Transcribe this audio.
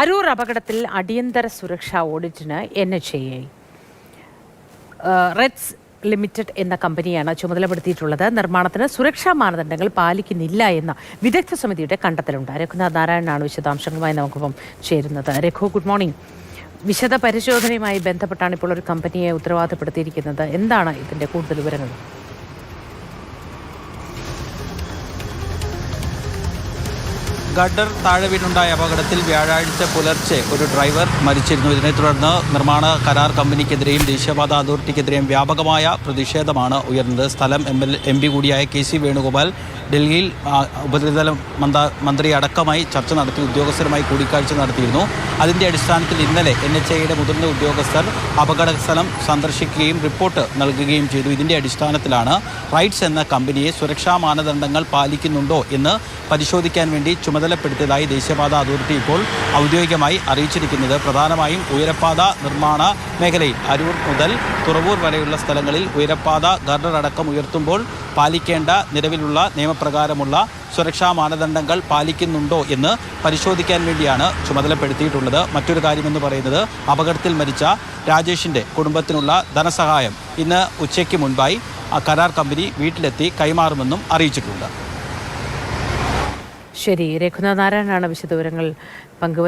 അരൂർ അപകടത്തിൽ അടിയന്തര സുരക്ഷാ ഓഡിറ്റിന് N H A RITES limited എന്ന കമ്പനിയാണ് ചുമതലപ്പെടുത്തിയിട്ടുള്ളത്. നിർമ്മാണത്തിന് സുരക്ഷാ മാനദണ്ഡങ്ങൾ പാലിക്കുന്നില്ല എന്ന വിദഗ്ധ സമിതിയുടെ കണ്ടെത്തലുണ്ട്. രഘുനാഥ് നാരായണനാണ് വിശദാംശങ്ങളുമായി നമുക്കൊപ്പം ചേരുന്നത്. രഘു ഗുഡ് മോർണിംഗ് വിശദ പരിശോധനയുമായി ബന്ധപ്പെട്ടാണ് ഇപ്പോൾ ഒരു കമ്പനിയെ ഉത്തരവാദിത്തപ്പെടുത്തിയിരിക്കുന്നത്. എന്താണ് ഇതിന്റെ കൂടുതൽ വിവരങ്ങൾ? ഗഡർ താഴെ വീണുണ്ടായ അപകടത്തിൽ വ്യാഴാഴ്ച പുലർച്ചെ ഒരു ഡ്രൈവർ മരിച്ചിരുന്നു. ഇതിനെ തുടർന്ന് നിർമ്മാണ കരാർ കമ്പനിക്കെതിരെയും ദേശീയപാത അതോറിറ്റിക്കെതിരെയും വ്യാപകമായ പ്രതിഷേധമാണ് ഉയർന്നത്. സ്ഥലം എം എൽ എം പി കൂടിയായ കെ സി വേണുഗോപാൽ ഡൽഹിയിൽ ഉപരിതല മന്ത്രി അടക്കമായി ചർച്ച നടത്തി ഉദ്യോഗസ്ഥരുമായി കൂടിക്കാഴ്ച നടത്തിയിരുന്നു. അതിന്റെ അടിസ്ഥാനത്തിൽ ഇന്നലെ എൻ എച്ച് ഐയുടെ മുതിർന്ന ഉദ്യോഗസ്ഥർ അപകട സ്ഥലം സന്ദർശിക്കുകയും റിപ്പോർട്ട് നൽകുകയും ചെയ്തു. ഇതിന്റെ അടിസ്ഥാനത്തിലാണ് റൈറ്റ്സ് എന്ന കമ്പനിയെ സുരക്ഷാ മാനദണ്ഡങ്ങൾ പാലിക്കുന്നുണ്ടോ എന്ന് പരിശോധിക്കാൻ വേണ്ടി ചുമതലപ്പെടുത്തിയതായി ദേശീയപാത അതോറിറ്റി ഇപ്പോൾ ഔദ്യോഗികമായി അറിയിച്ചിരിക്കുന്നത്. പ്രധാനമായും ഉയരപ്പാത നിർമ്മാണ മേഖലയിൽ അരൂർ മുതൽ തുറവൂർ വരെയുള്ള സ്ഥലങ്ങളിൽ ഉയരപ്പാത ഗർഡർ അടക്കം ഉയർത്തുമ്പോൾ പാലിക്കേണ്ട നിലവിലുള്ള നിയമപ്രകാരമുള്ള സുരക്ഷാ മാനദണ്ഡങ്ങൾ പാലിക്കുന്നുണ്ടോ എന്ന് പരിശോധിക്കാൻ വേണ്ടിയാണ് ചുമതലപ്പെടുത്തിയിട്ടുള്ളത്. മറ്റൊരു കാര്യമെന്ന് പറയുന്നത് അപകടത്തിൽ മരിച്ച രാജേഷിന്റെ കുടുംബത്തിനുള്ള ധനസഹായം ഇന്ന് ഉച്ചയ്ക്ക് മുൻപായി കരാർ കമ്പനി വീട്ടിലെത്തി കൈമാറുമെന്നും അറിയിച്ചിട്ടുണ്ട്. ശരി. രഘുനാഥ് നാരായണനാണ് വിശദവിവരങ്ങൾ പങ്കുവ